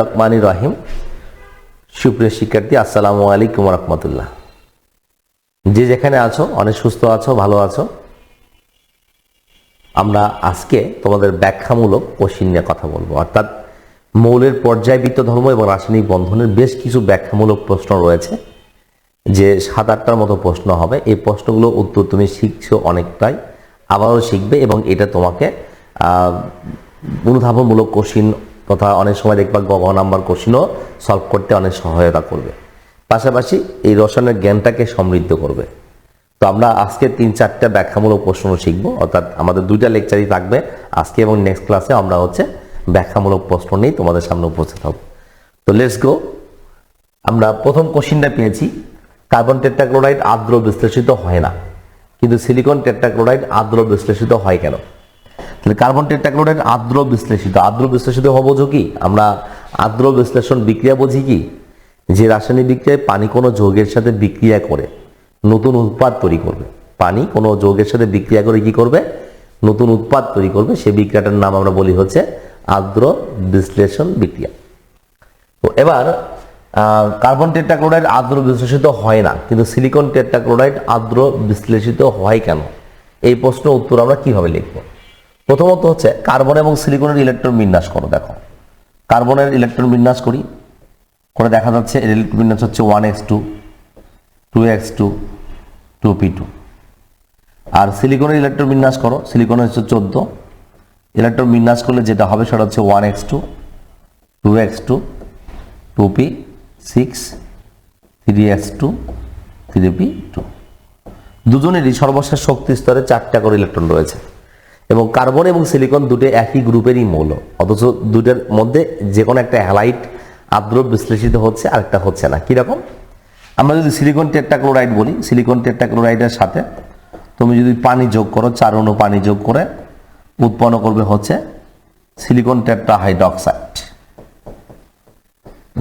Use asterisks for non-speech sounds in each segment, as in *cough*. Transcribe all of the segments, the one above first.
রহমানি রহিম। সুপ্রিয় শিক্ষার্থী, আসসালামু আলাইকুম রহমতুল্লাহ। যে যেখানে আছো, অনেক সুস্থ আছো, ভালো আছো, আমরা আজকে তোমাদের ব্যাখ্যামূলক কোশ্চিন নিয়ে কথা বলব। অর্থাৎ মৌলের পর্যায়বৃত্ত ধর্ম এবং রাসায়নিক বন্ধনের বেশ কিছু ব্যাখ্যামূলক প্রশ্ন রয়েছে, যে সাত আটটার মতো প্রশ্ন হবে। এই প্রশ্নগুলো উত্তর তুমি শিখছো অনেকটাই, আবারও শিখবে এবং এটা তোমাকে অনুধাবনমূলক কোশ্চিন তথা অনেক সময় দেখবা গ গ নাম্বার কোশ্চিনও সলভ করতে অনেক সহায়তা করবে। পাশাপাশি এই রসায়নের জ্ঞানটাকে সমৃদ্ধ করবে। তো আমরা আজকে তিন চারটা ব্যাখ্যামূলক প্রশ্ন শিখব, অর্থাৎ আমাদের দুইটা লেকচারই থাকবে আজকে এবং নেক্সট ক্লাসে আমরা হচ্ছে ব্যাখ্যামূলক প্রশ্ন নিয়ে তোমাদের সামনে উপস্থিত হব। তো লেটস গো আমরা প্রথম কোশ্চিনটা পেয়েছি কার্বন টেট্রাক্লোরাইড আর্দ্র বিশ্লেষিত হয় না। কিন্তু সিলিকন টেট্রাক্লোরাইড আর্দ্র বিশ্লেষিত হয় কেন? তাহলে কার্বন টেট্রাক্লোরাইড আর্দ্র বিশ্লেষিত। আর্দ্র বিশ্লেষিত হব কি? আমরা আর্দ্র বিশ্লেষণ বিক্রিয়া বুঝি কি? যে রাসায়নিক বিক্রিয়ায় পানি কোনো যৌগের সাথে বিক্রিয়া করে, নতুন উৎপাদ তৈরি করবে। পানি কোনো যৌগের সাথে বিক্রিয়া করে কি করবে? নতুন উৎপাদ তৈরি করবে। সেই বিক্রিয়াটার নাম আমরা বলি হচ্ছে আর্দ্র বিশ্লেষণ বিক্রিয়া। তো এবার কার্বন টেট্রাক্লোরাইড আর্দ্র বিশ্লেষিত হয় না, কিন্তু সিলিকন টেট্রাক্লোরাইড আর্দ্র বিশ্লেষিত হয় কেন? এই প্রশ্ন উত্তর আমরা কীভাবে লিখব? প্রথমত হচ্ছে কার্বন এবং সিলিকনের ইলেকট্রন বিন্যাস করো, দেখো। কার্বনের ইলেকট্রন বিন্যাস করি। করে দেখা যাচ্ছে এর ইলেকট্রন বিন্যাস হচ্ছে one s two two s two two p two আর সিলিকনের ইলেকট্রন বিন্যাস করো সিলিকনের হচ্ছে চোদ্দ। ইলেকট্রন বিন্যাস করলে যেটা হবে সেটা হচ্ছে one s two two s two two p six three s two three p two দুজনেরই সর্বশেষ শক্তি স্তরে চারটা করে ইলেকট্রন রয়েছে। এবং কার্বন এবং সিলিকন দুটো একই গ্রুপেরই মৌল। অথচ দুটোর মধ্যে যে কোনো একটা হ্যালাইট আর্দ্র বিশ্লেষিত হচ্ছে, আরেকটা হচ্ছে না। কীরকম আমরা যদি সিলিকন টেট্রাক্লোরাইড বলি সিলিকন টেট্রাক্লোরাইডের সাথে তুমি যদি পানি যোগ করো, চার অণু পানি যোগ করে উৎপন্ন করবে হচ্ছে সিলিকন টেট্রা হাইড্রক্সাইড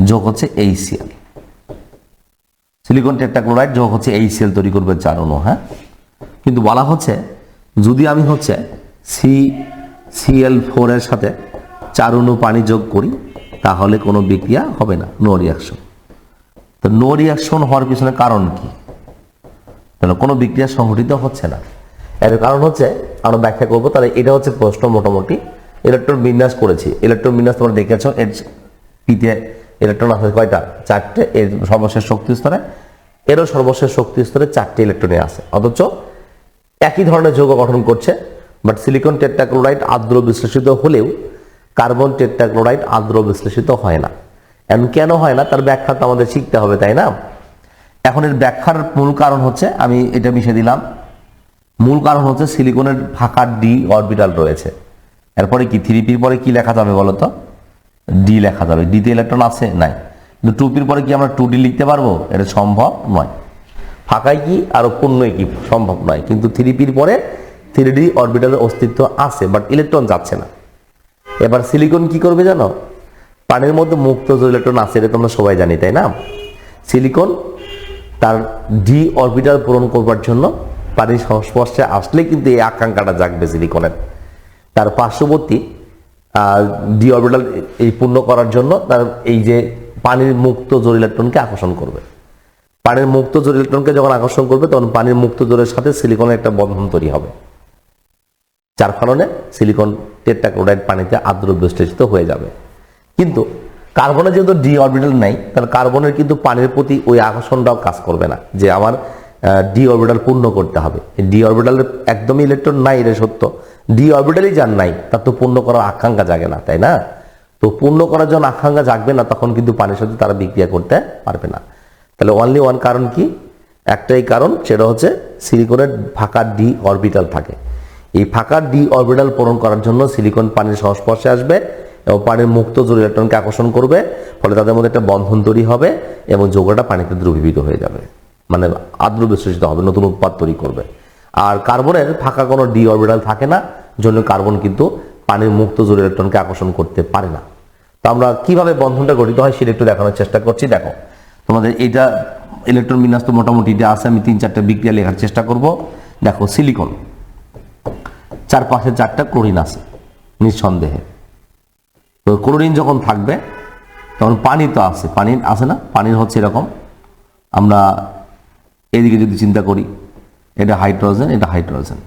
যোগ হচ্ছে এইচসিএল সিলিকন টেট্রাক্লোরাইড যোগ হচ্ছে এইচসিএল তৈরি করবে চার অণু হ্যাঁ? কিন্তু বলা হচ্ছে, যদি আমি হচ্ছে সি সিএল ফোরের সাথে চার পানি যোগ করি, তাহলে কোনো বিক্রিয়া হবে না নো রিয়াকশন তো নো রিয়াকশন হওয়ার পিছনে কারণ কি? তাহলে কোনো বিক্রিয়া সংঘটিত হচ্ছে না। এর কারণ হচ্ছে, আমরা ব্যাখ্যা করব, তাহলে এটা হচ্ছে প্রশ্ন মোটামুটি। ইলেকট্রন বিন্যাস করেছি। ইলেকট্রন বিন্যাস তোমরা দেখেছ, এর পিতে ইলেকট্রন আছে কয়টা? চারটে, এর সর্বশেষ শক্তি স্তরে। এরও সর্বশেষ শক্তি স্তরে চারটে ইলেকট্রনে আছে। অথচ একই ধরনের যৌগ গঠন করছে বাট সিলিকন টেট্রাক্লোরাইড আর্দ্র বিশ্লেষিত হলেও কার্বন টেট্রাক্লোরাইড আর্দ্র বিশ্লেষিত হয় না। এখন কেন হয় না? তার ব্যাখ্যা তো আমাদের শিখতে হবে, তাই না? এখন এর ব্যাখ্যার মূল কারণ হচ্ছে, আমি এটা মিশে দিলাম। মূল কারণ হচ্ছে সিলিকনের ফাঁকা ডি অরবিটাল রয়েছে। এরপরে কি? থ্রি পির পরে কি লেখা যাবে বলো তো? ডি লেখা যাবে। ডিতে ইলেকট্রন আছে? নাই। কিন্তু টু পির পরে কি আমরা টু ডি লিখতে পারব? এটা সম্ভব নয়। ফাঁকায় কি? আর পূর্ণই কি? সম্ভব নয়। কিন্তু থ্রি পির পরে থ্রি ডি অরবিটালের অস্তিত্ব আছে বাট ইলেকট্রন যাচ্ছে না। এবার সিলিকন কি করবে জানো? পানির মধ্যে মুক্ত ইলেকট্রন আছে, এটা তোমরা সবাই জানি, তাই না? সিলিকন তার ডি অরবিটাল পূরণ করবার জন্য পানির সংস্পর্শে আসলে কিন্তু এই আকাঙ্ক্ষাটা জাগবে সিলিকনের তার পার্শ্ববর্তী ডি অরবিটাল এই পূর্ণ করার জন্য তার এই যে পানির মুক্ত জোর ইলেকট্রনকে আকর্ষণ করবে। পানির মুক্ত জোর ইলেকট্রনকে যখন আকর্ষণ করবে, তখন পানির মুক্ত জোরের সাথে সিলিকনের একটা বন্ধন তৈরি হবে। যার কারণে সিলিকন টেট্রাক্লোরাইড পানিতে আর্দ্র বিশ্লেষিত হয়ে যাবে। কিন্তু কার্বনের যেহেতু ডি অরবিটাল নাই, তাহলে কার্বনের কিন্তু পানির প্রতি ওই আকর্ষণটাও কাজ করবে না যে আমার ডি অরবিটাল পূর্ণ করতে হবে। ডি অরবিটালের একদমই ইলেকট্রন নাই এটা সত্য। ডি অরবিটালই যার নাই, তার তো পূর্ণ করার আকাঙ্ক্ষা জাগে না, তাই না? তো পূর্ণ করার জন্য আকাঙ্ক্ষা জাগবে না, তখন কিন্তু পানির সাথে তারা বিক্রিয়া করতে পারবে না। তাহলে অনলি ওয়ান কারণ কি? একটাই কারণ, সেটা হচ্ছে সিলিকনের ফাঁকা ডি অরবিটাল থাকে। এই ফাঁকা ডি অরবিটাল পূরণ করার জন্য সিলিকন পানির সংস্পর্শে আসবে এবং পানির মুক্ত জোর ইলেকট্রনকে আকর্ষণ করবে, ফলে তাদের মধ্যে একটা বন্ধন তৈরি হবে এবং যৌগটা পানিতে দ্রবীভূত হয়ে যাবে। মানে আদ্র বিশ্লেষিত হবে, নতুন উৎপাদ তৈরি করবে। আর কার্বনের ফাঁকা কোনো ডি অরবিটাল থাকে না, জন্য কার্বন কিন্তু পানির মুক্ত জোর ইলেকট্রনকে আকর্ষণ করতে পারে না। তো আমরা কীভাবে বন্ধনটা গঠিত হয় সেটা একটু দেখানোর চেষ্টা করছি। দেখো, তোমাদের এটা ইলেকট্রন বিন্যাস তো মোটামুটি এটা আছে, আমি তিন চারটা বিক্রিয়া লেখার চেষ্টা করব। দেখো, সিলিকন। চার পাশে চারটা ক্লোরিন আছে, নিঃসন্দেহে। তো ক্লোরিন যখন থাকবে, তখন পানি তো আছে, পানি আছে না? পানির হচ্ছে এরকম। আমরা এদিকে যদি চিন্তা করি, এটা হাইড্রোজেন এটা হাইড্রোজেন।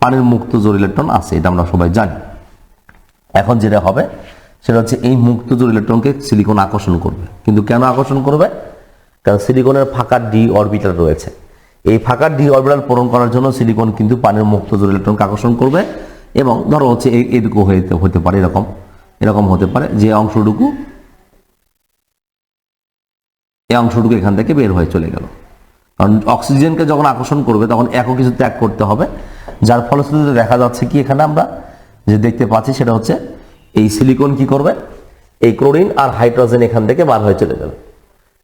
পানির মুক্ত জোর ইলেকট্রন আছে, এটা আমরা সবাই জানি। এখন যেটা হবে, সেটা হচ্ছে এই মুক্ত জোর ইলেকট্রনকে সিলিকন আকর্ষণ করবে। কিন্তু কেন আকর্ষণ করবে? কারণ সিলিকনের ফাঁকা ডি অরবিটাল রয়েছে। এই ফাঁকা ডি অরবিটাল পূরণ করার জন্য সিলিকন কিন্তু পানির মুক্ত জোর ইলেকট্রনকে আকর্ষণ করবে এবং ধরো হচ্ছে এটুকু হইতে হতে পারে, এরকম এরকম হতে পারে, যে অংশটুকু, এই অংশটুকু এখান থেকে বের হয়ে চলে গেল। কারণ অক্সিজেনকে যখন আকর্ষণ করবে, তখন একও কিছু ত্যাগ করতে হবে, যার ফলশ্রুতিতে দেখা যাচ্ছে কি এখানে আমরা যে দেখতে পাচ্ছি সেটা হচ্ছে এই সিলিকন কি করবে, এই ক্লোরিন আর হাইড্রোজেন এখান থেকে বার হয়ে চলে যাবে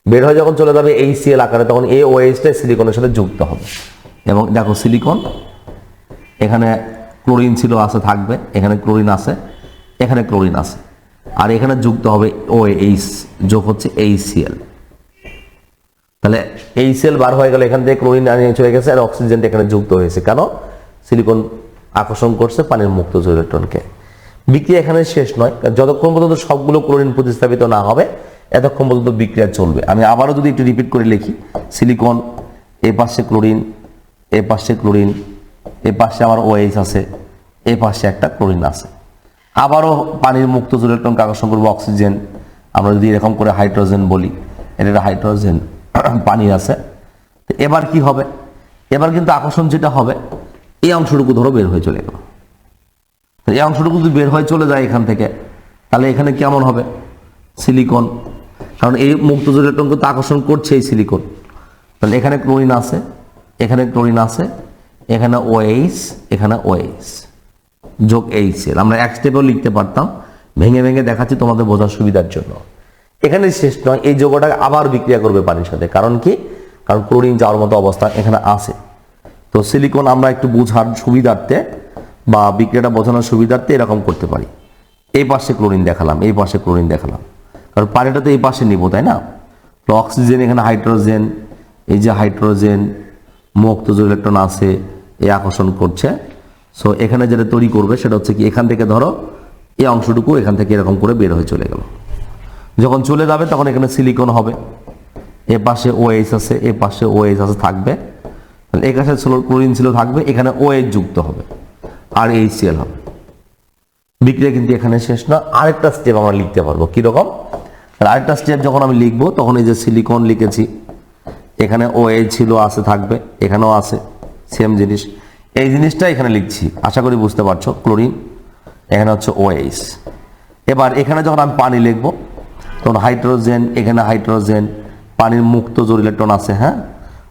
বের হয়ে যখন চলে যাবে এই সিএল আকারে, তখন এই ওএইচটা সিলিকনের সাথে যুক্ত হবে। এবং দেখো সিলিকন এখানে ক্লোরিন ছিল, আছে, থাকবে। এখানে ক্লোরিন আছে, এখানে ক্লোরিন আছে। আর এখানে যুক্ত হবে ওএইচ যোগ হচ্ছে এইচসিএল তাহলে এই সেল বার হয়ে গেল এখান থেকে ক্লোরিন আনিয়ে চলে গেছে, আর অক্সিজেনটা এখানে যুক্ত হয়েছে। কেন? সিলিকন আকর্ষণ করছে পানির মুক্ত ইলেকট্রনকে বিক্রিয়া এখানে শেষ নয় যতক্ষণ পর্যন্ত সবগুলো ক্লোরিন প্রতিস্থাপিত না হবে এতক্ষণ পর্যন্ত বিক্রিয়া চলবে। আমি আবারও যদি একটু রিপিট করে লিখি সিলিকন এ পাশে ক্লোরিন এ পাশে ক্লোরিন এ পাশে আমার ওএইচ আছে, এ পাশে একটা ক্লোরিন আছে। আবারও পানির মুক্ত ইলেকট্রনকে আকর্ষণ করব অক্সিজেন আমরা যদি এরকম করে হাইড্রোজেন বলি এটা হাইড্রোজেন *clears throat* পানি আছে। তো এবার কি হবে? এবার কিন্তু আকর্ষণ যেটা হবে, এই অংশটুকু ধরো বের হয়ে চলে গেল। এই অংশটুকু যদি বের হয়ে চলে যায় এখান থেকে, তাহলে এখানে কেমন হবে? সিলিকন কারণ এই মুক্ত ইলেকট্রনকে তো আকর্ষণ করছে এই সিলিকন তাহলে এখানে ক্লোরিন আছে, এখানে ক্লোরিন আছে, এখানে ওএইচ এখানে ওএইচ যোগ এইচএল আমরা এক স্টেপেও লিখতে পারতাম, ভেঙে ভেঙে দেখাচ্ছি তোমাদের বোঝার সুবিধার জন্য। এখানে শেষ নয়, এই যৌগটা আবার বিক্রিয়া করবে পানির সাথে। কারণ কি? কারণ ক্লোরিন যাওয়ার মতো অবস্থা এখানে আছে। তো সিলিকন আমরা একটু বোঝার সুবিধার্থে বা বিক্রিয়াটা বোঝানোর সুবিধার্থে এরকম করতে পারি। এই পাশে ক্লোরিন দেখালাম, এই পাশে ক্লোরিন দেখালাম। কারণ পানিটা তো এই পাশে নিব, তাই না? অক্সিজেন এখানে হাইড্রোজেন, এই যে হাইড্রোজেন মুক্ত যে ইলেকট্রন আছে এই আকর্ষণ করছে। সো এখানে যেটা তৈরি করবে সেটা হচ্ছে কি, এখান থেকে ধরো, এই অংশটুকু এখান থেকে এরকম করে বের হয়ে চলে গেল। যখন চলে যাবে তখন এখানে সিলিকন হবে। এ পাশে ওএইচ আছে, এ পাশে ওএইচ আছে থাকবে। এ কাছে ক্লোরিন ছিল থাকবে, এখানে ওএইচ যুক্ত হবে, আর এইচসিএল হবে। বিক্রিয়া কিন্তু এখানে শেষ না। আরেকটা স্টেপ আমরা লিখতে পারব। কীরকম? আরেকটা স্টেপ যখন আমি লিখব, তখন এই যে সিলিকন লিখেছি। এখানে ওএইচ ছিল, আছে, থাকবে, এখানেও আছে সেম জিনিস। এই জিনিসটা এখানে লিখছি। আশা করি বুঝতে পারছ, ক্লোরিন। এখানে হচ্ছে ওএইচ এবার এখানে যখন আমি পানি লিখব, তখন হাইড্রোজেন, এখানে হাইড্রোজেন, পানির মুক্ত জোর ইলেকট্রন আছে হ্যাঁ?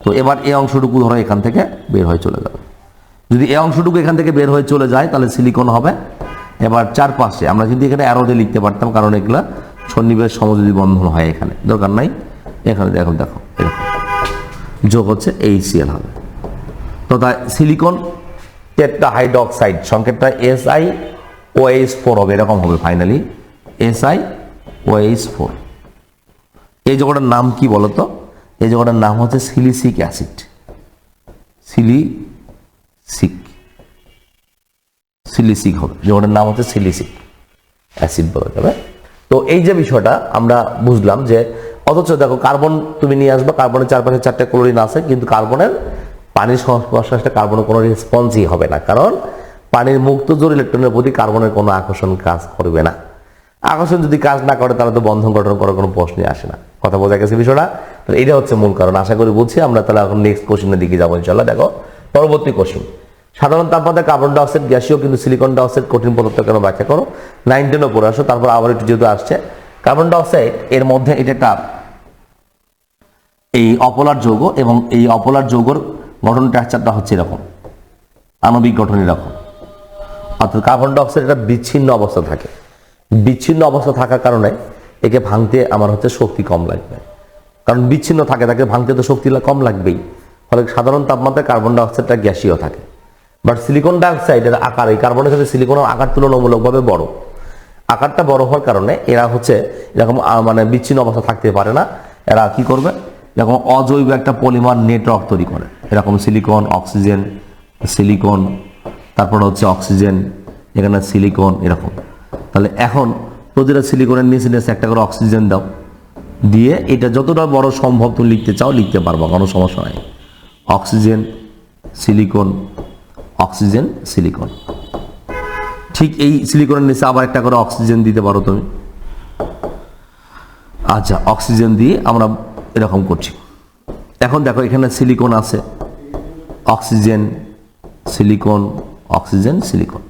তো এবার এই অংশটুকু ধরো এখান থেকে বের হয়ে চলে যাবে। যদি এই অংশটুকু এখান থেকে বের হয়ে চলে যায়, তাহলে সিলিকন হবে। এবার চারপাশে আমরা কিন্তু এখানে অ্যারোডে লিখতে পারতাম, কারণ এগুলা সন্নিবেশ সমযোজী বন্ধন হয় এখানে, দরকার নাই, এখানে দেখো দেখো, এরকম। যোগ হচ্ছে এইচসিএল হবে। তো তাই silicon tetra hydroxide সংকেতটা S I O H four হবে, এরকম হবে finally S I O H four এই জায়গাটার নাম কি বলতো? এই জায়গাটার নাম হচ্ছে সিলিসিক অ্যাসিড সিলিসিক সিলিসিক হবে জায়গাটার নাম হচ্ছে সিলিসিক অ্যাসিড বলা যাবে। তো এই যে বিষয়টা আমরা বুঝলাম যে, অথচ দেখো কার্বন তুমি নিয়ে আসবে, কার্বনের চারপাশে চারটে ক্লোরিন আছে, কিন্তু কার্বনের পানির সংস্পর্শে কার্বনের কোনো রেসপন্সই হবে না। কারণ পানির মুক্ত জোর ইলেকট্রনের প্রতি কার্বনের কোনো আকর্ষণ কাজ করবে না। আকর্ষণ যদি কাজ না করে, তাহলে তো বন্ধন গঠন করার কোনো প্রশ্নই আসে না। কথা বোঝা গেছে বিষয়টা? তাহলে এটা হচ্ছে মূল কারণ। আশা করি বুঝছি, আমরা তাহলে এখন নেক্সট কোশ্চেনের দিকে যাব ইনশাল্লাহ দেখো, পরবর্তী কোশ্চেন সাধারণ তাপমাত্রায় কার্বন ডাইঅক্সাইড গ্যাসীয় কিন্তু সিলিকন ডাইঅক্সাইড কঠিন পদার্থ কেন ব্যাখ্যা করো? নাইন টেনও পড়ে আসো, তারপর আবার একটু যেহেতু আসছে। কার্বন ডাইঅক্সাইড এর মধ্যে এটা একটা এই অপলার যৌগ এবং এই অপলার যৌগর গঠন স্ট্রাকচারটা হচ্ছে এরকম, আণবিক গঠন এরকম। অর্থাৎ কার্বন ডাইঅক্সাইড একটা বিচ্ছিন্ন অবস্থা থাকে। বিচ্ছিন্ন অবস্থা থাকার কারণে একে ভাঙতে আমার হচ্ছে শক্তি কম লাগবে। কারণ বিচ্ছিন্ন থাকে, তাকে ভাঙতে তো শক্তি কম লাগবেই। ফলে সাধারণ তাপমাত্রায় কার্বন ডাইঅক্সাইডটা গ্যাসীয় থাকে। বাট সিলিকন ডাইঅক্সাইডের আকার, এই কার্বনের সাথে সিলিকনের আকার তুলনামূলকভাবে বড়। আকারটা বড় হওয়ার কারণে এরা হচ্ছে এরকম মানে বিচ্ছিন্ন অবস্থা থাকতে পারে না। এরা কি করবে? এরকম অজৈব একটা পলিমার নেটওয়ার্ক তৈরি করে। এরকম সিলিকন অক্সিজেন সিলিকন তারপর হচ্ছে অক্সিজেন এখানে সিলিকন এরকম। তাহলে এখন প্রতিটা সিলিকনের নিচে নিচে একটা করে অক্সিজেন দাও। দিয়ে এটা যতটা বড় সম্ভব তুমি লিখতে চাও, লিখতে পারবা, কোনো সমস্যা নাই। Oxygen silicon oxygen, silicon. ঠিক এই সিলিকনের নিচে আবার একটা করে অক্সিজেন দিতে পারো তুমি। আচ্ছা অক্সিজেন দিয়ে আমরা এরকম করছি। এখন দেখো, এখানে সিলিকন আছে। Oxygen, silicon oxygen, silicon.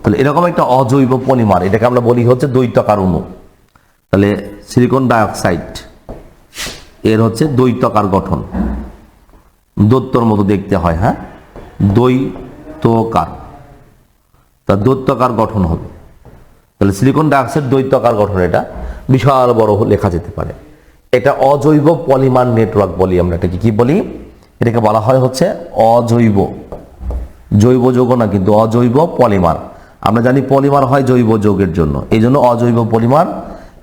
তাহলে এরকম একটা অজৈব পলিমার, এটাকে আমরা বলি হচ্ছে দ্বৈতকার অণু তাহলে সিলিকন ডাইঅক্সাইড, এর হচ্ছে দ্বৈতকার গঠন। দৈত্যর মতো দেখতে হয় হ্যাঁ? দ্বৈতকার তা দৈত্যকার গঠন হবে। তাহলে সিলিকন ডাইঅক্সাইড দ্বৈতকার গঠন, এটা বিশাল বড় লেখা যেতে পারে। এটা অজৈব পলিমার নেটওয়ার্ক বলি আমরা এটাকে। কি বলি? এটাকে বলা হয় হচ্ছে অজৈব। জৈব যৌগ না, কিন্তু অজৈব পলিমার। আমরা জানি পলিমার হয় জৈব যৌগের জন্য। এই জন্য অজৈব পলিমার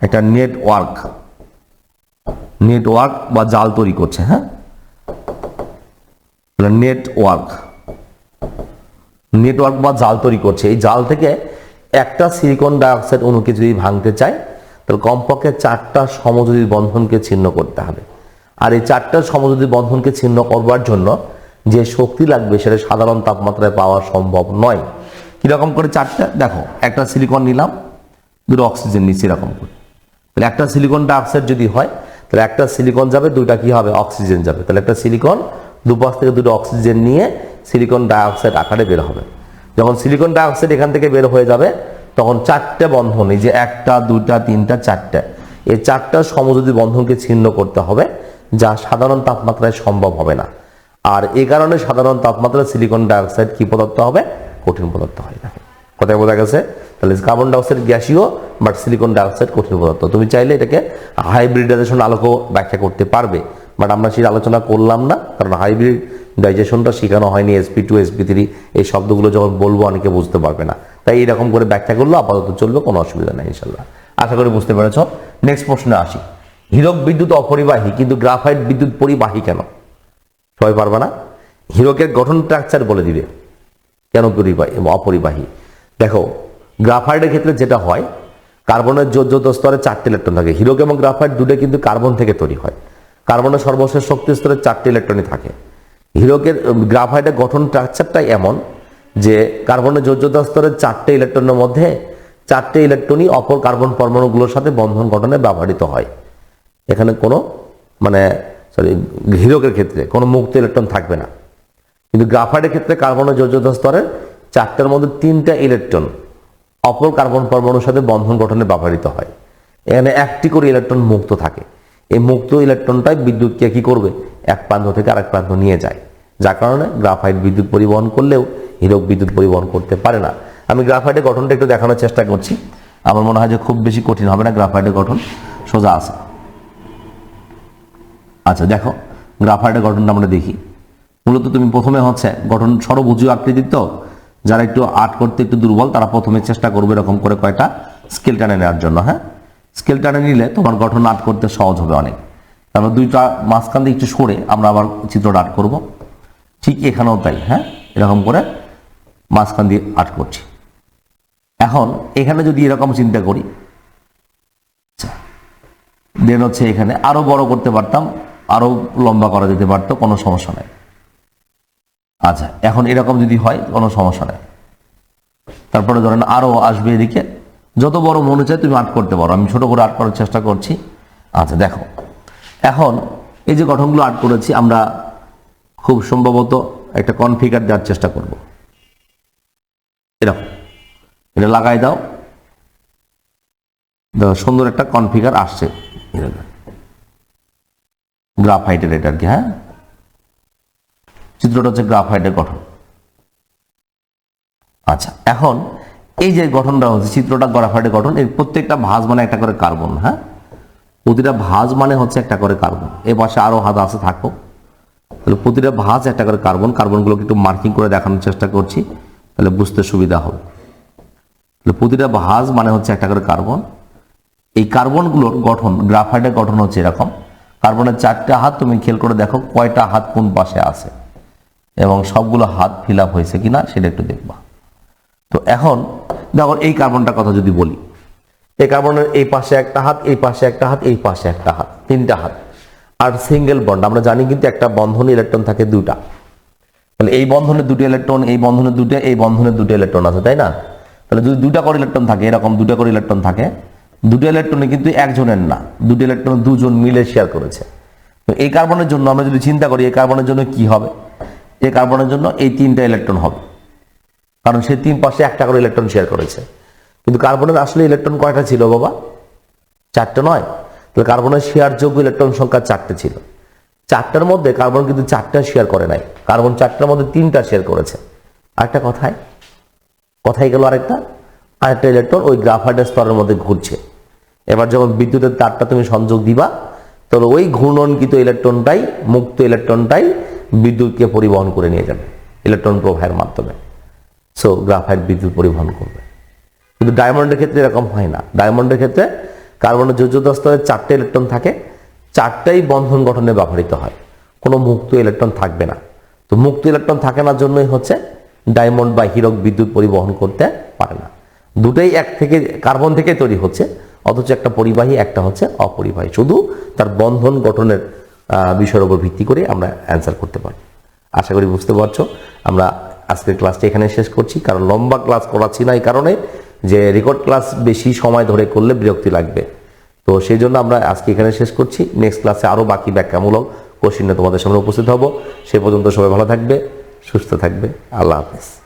একটা নেটওয়ার্ক নেটওয়ার্ক বা জাল তৈরি করছে হ্যাঁ? নেটওয়ার্ক নেটওয়ার্ক বা জাল তৈরি করছে। এই জাল থেকে একটা সিলিকন ডাইঅক্সাইড অণুকে যদি ভাঙতে চায়, তাহলে কমপক্ষে চারটা সমযোজী বন্ধনকে ছিন্ন করতে হবে। আর এই চারটা সমযোজী বন্ধনকে ছিন্ন করবার জন্য যে শক্তি লাগবে, সেটা সাধারণ তাপমাত্রায় পাওয়া সম্ভব নয়। কীরকম করে চারটা? দেখো, একটা সিলিকন নিলাম, দুটো অক্সিজেন নিচ্ছি এরকম করে। তাহলে একটা সিলিকন ডাইঅক্সাইড যদি হয়, তাহলে একটা সিলিকন যাবে, দুইটা কি হবে? অক্সিজেন যাবে। তাহলে একটা সিলিকন দুপাশ থেকে দুটো অক্সিজেন নিয়ে সিলিকন ডাইঅক্সাইড আকারে বের হবে। যখন সিলিকন ডাইঅক্সাইড এখান থেকে বের হয়ে যাবে, তখন চারটে বন্ধন, এই যে একটা, দুটা, তিনটা, চারটে, এই চারটা সমযোজী বন্ধনকে ছিন্ন করতে হবে, যা সাধারণ তাপমাত্রায় সম্ভব হবে না। আর এই কারণে সাধারণ তাপমাত্রায় সিলিকন ডাইঅক্সাইড কি পদার্থ হবে? কঠিন পদার্থ হয় না কথায় বোঝা গেছে? তাহলে কার্বন ডাইঅক্সাইড গ্যাসীয় বাট সিলিকন ডাইঅক্সাইড কঠিন পদার্থ। তুমি চাইলে এটাকে হাইব্রিডাইজেশন আলোকেও ব্যাখ্যা করতে পারবে বাট আমরা সেই আলোচনা করলাম না, কারণ হাইব্রিডাইজেশনটা শেখানো হয়নি এসপি টু এসপি থ্রি এই শব্দগুলো যখন বলব অনেকে বুঝতে পারবে না। তাই এরকম করে ব্যাখ্যা করল আপাতত চলবে, কোনো অসুবিধা নেই ইনশাল্লাহ আশা করি বুঝতে পেরেছ। নেক্সট প্রশ্নে আসি। হীরক বিদ্যুৎ অপরিবাহী, কিন্তু গ্রাফাইট বিদ্যুৎ পরিবাহী কেন? সবাই পারবে না? হীরকের গঠন স্ট্রাকচার বলে দিবে। কেন পরিবাহী অপরিবাহী? দেখো, গ্রাফাইটের ক্ষেত্রে যেটা হয়, কার্বনের যোজ্যত স্তরে চারটি ইলেকট্রন থাকে। হিরোক এবং গ্রাফাইট দুটো কিন্তু কার্বন থেকে তৈরি হয়। কার্বনের সর্বশেষ শক্তি স্তরে চারটি ইলেকট্রনই থাকে। হিরোকের গ্রাফাইটের গঠন স্ট্রাকচারটাই এমন যে কার্বনের যোজ্যতা স্তরের চারটে ইলেকট্রনের মধ্যে চারটে ইলেকট্রনই অপর কার্বন পরমাণুগুলোর সাথে বন্ধন গঠনে ব্যবহৃত হয়। এখানে কোনো মানে সরি হিরোকের ক্ষেত্রে কোনো মুক্ত ইলেকট্রন থাকবে না। কিন্তু গ্রাফাইটের ক্ষেত্রে কার্বনের যোজ্যতা স্তরের চারটার মধ্যে তিনটা ইলেকট্রন অপর কার্বন পরমাণুর সাথে বন্ধন গঠনে ব্যবহৃত হয়। এখানে একটি করে ইলেকট্রন মুক্ত থাকে। এই মুক্ত ইলেকট্রনটাই বিদ্যুৎকে কি করবে? এক প্রান্ত থেকে আরেক প্রান্ত নিয়ে যায়। যার কারণে গ্রাফাইট বিদ্যুৎ পরিবহন করলেও হিরক বিদ্যুৎ পরিবহন করতে পারে না। আমি গ্রাফাইটের গঠনটা একটু দেখানোর চেষ্টা করছি। আমার মনে হয় যে খুব বেশি কঠিন হবে না, গ্রাফাইটের গঠন সোজা আছে। আচ্ছা দেখো, গ্রাফাইটের গঠনটা আমরা দেখি। মূলত তুমি প্রথমে হচ্ছে গঠন সরবুজু আকৃতির তো, যারা একটু আর্ট করতে একটু দুর্বল, তারা প্রথমে চেষ্টা করবে এরকম করে কয়টা স্কেল টানে নেওয়ার জন্য হ্যাঁ? স্কেল টানে নিলে তোমার গঠন আর্ট করতে সহজ হবে অনেক। তারপর দুইটা মাঝখান দিয়ে একটু সরে আমরা আবার চিত্রটা আর্ট করব। ঠিক এখানেও তাই হ্যাঁ? এরকম করে মাঝখান দিয়ে আর্ট করছি। এখন এখানে যদি এরকম চিন্তা করি দেন হচ্ছে এখানে আরও বড় করতে পারতাম, আরও লম্বা করা যেতে পারতো, কোনো সমস্যা নাই। আচ্ছা এখন এরকম যদি হয়, কোনো সমস্যা নেই। তারপরে ধরেন আরও আসবে এদিকে, যত বড় মনে চায় তুমি আর্ট করতে পারো। আমি ছোট করে আর্ট করার চেষ্টা করছি। আচ্ছা দেখো, এখন এই যে গঠনগুলো আর্ট করেছি, আমরা খুব সম্ভবত একটা কনফিগার দেওয়ার চেষ্টা করব। এরকম। এটা লাগাই দাও। সুন্দর একটা কনফিগার আসছে। গ্রাফাইটের এটা আর কি হ্যাঁ? চিত্রটা হচ্ছে গ্রাফাইটের গঠন। আচ্ছা এখন এই যে গঠনটা হচ্ছে, চিত্রটা গ্রাফাইটের গঠন, এর প্রত্যেকটা ভাঁজ মানে একটা করে কার্বন হ্যাঁ? প্রতিটা ভাঁজ মানে হচ্ছে একটা করে কার্বন। এ পাশে আরও হাত আছে, থাকো। তাহলে প্রতিটা ভাঁজ একটা করে কার্বন, কার্বনগুলোকে একটু মার্কিং করে দেখানোর চেষ্টা করছি, তাহলে বুঝতে সুবিধা হবে। তাহলে প্রতিটা ভাঁজ মানে হচ্ছে একটা করে কার্বন। এই কার্বনগুলোর গঠন, গ্রাফাইটের গঠন হচ্ছে এরকম। কার্বনের চারটে হাত তুমি খেয়াল করে দেখো, কয়টা হাত কোন পাশে আছে। এবং সবগুলো হাত ফিল আপ হয়েছে কিনা সেটা একটু দেখবা। তো এখন দেখো, এই কার্বনটার কথা যদি বলি, এই কার্বনের এই পাশে একটা হাত, এই পাশে একটা হাত, এই পাশে একটা হাত, তিনটা হাত। আর সিঙ্গেল বন্ড, আমরা জানি কিন্তু একটা বন্ধনে ইলেকট্রন থাকে দুটা তাহলে এই বন্ধনে দুটো ইলেকট্রন, এই বন্ধনে দুটো, এই বন্ধনে দুটো ইলেকট্রন আছে, তাই না? তাহলে যদি দুটা করে ইলেকট্রন থাকে, এরকম দুটা করে ইলেকট্রন থাকে, দুটো ইলেকট্রনে কিন্তু একজনের না, দুটো ইলেকট্রন দুজন মিলে শেয়ার করেছে। তো এই কার্বনের জন্য আমরা যদি চিন্তা করি, এই কার্বনের জন্য কি হবে? এই কার্বনের জন্য এই তিনটা ইলেকট্রন হবে। কারণ সে তিন পাশে একটা করে ইলেকট্রন শেয়ার করেছে। কিন্তু কার্বনের আসলে ইলেকট্রন কয়টা ছিল বাবা? চারটে নয়। তাহলে কার্বনের শেয়ার যোগ্য ইলেকট্রন সংখ্যা চারটে ছিল। চারটার মধ্যে কার্বন কিন্তু চারটা শেয়ার করে নাই। কার্বন চারটার মধ্যে তিনটা শেয়ার করেছে। আরেকটা কথায় কথাই গেল আরেকটা। আরেকটা ইলেকট্রন ওই গ্রাফাইটের স্তরের মধ্যে ঘুরছে। এবার যখন বিদ্যুতের তারটা তুমি সংযোগ দিবা, তাহলে ওই ঘূর্ণনকৃত ইলেকট্রনটাই মুক্ত ইলেকট্রনটাই বিদ্যুৎকে পরিবহন করে নিয়ে যাবে ইলেকট্রন প্রবাহের মাধ্যমে। সো গ্রাফাইট বিদ্যুৎ পরিবহন করবে। কিন্তু ডায়মন্ডের ক্ষেত্রে এরকম হয় না। ডায়মন্ডের ক্ষেত্রে কার্বনের যোজ্যতা স্তরে চারটে ইলেকট্রন থাকে, চারটাই বন্ধন গঠনে ব্যবহৃত হয়। কোনো মুক্ত ইলেকট্রন থাকবে না। তো মুক্ত ইলেকট্রন থাকে না জন্যই হচ্ছে ডায়মন্ড বা হীরক বিদ্যুৎ পরিবহন করতে পারে না। দুটোই এক থেকে কার্বন থেকে তৈরি হচ্ছে, অথচ একটা পরিবাহী, একটা হচ্ছে অপরিবাহী। শুধু তার বন্ধন গঠনের বিষয়ের উপর ভিত্তি করে আমরা অ্যান্সার করতে পারি। আশা করি বুঝতে পারছ। আমরা আজকের ক্লাসটা এখানে শেষ করছি, কারণ লম্বা ক্লাস করাচ্ছি না এই কারণে। যে রেকর্ড ক্লাস বেশি সময় ধরে করলে বিরক্তি লাগবে। তো সেই জন্য আমরা আজকে এখানে শেষ করছি। নেক্সট ক্লাসে আরও বাকি ব্যাখ্যামূলক কোশ্চিনে তোমাদের সামনে উপস্থিত হব। সে পর্যন্ত সবাই ভালো থাকবে, সুস্থ থাকবে। আল্লাহ হাফেজ।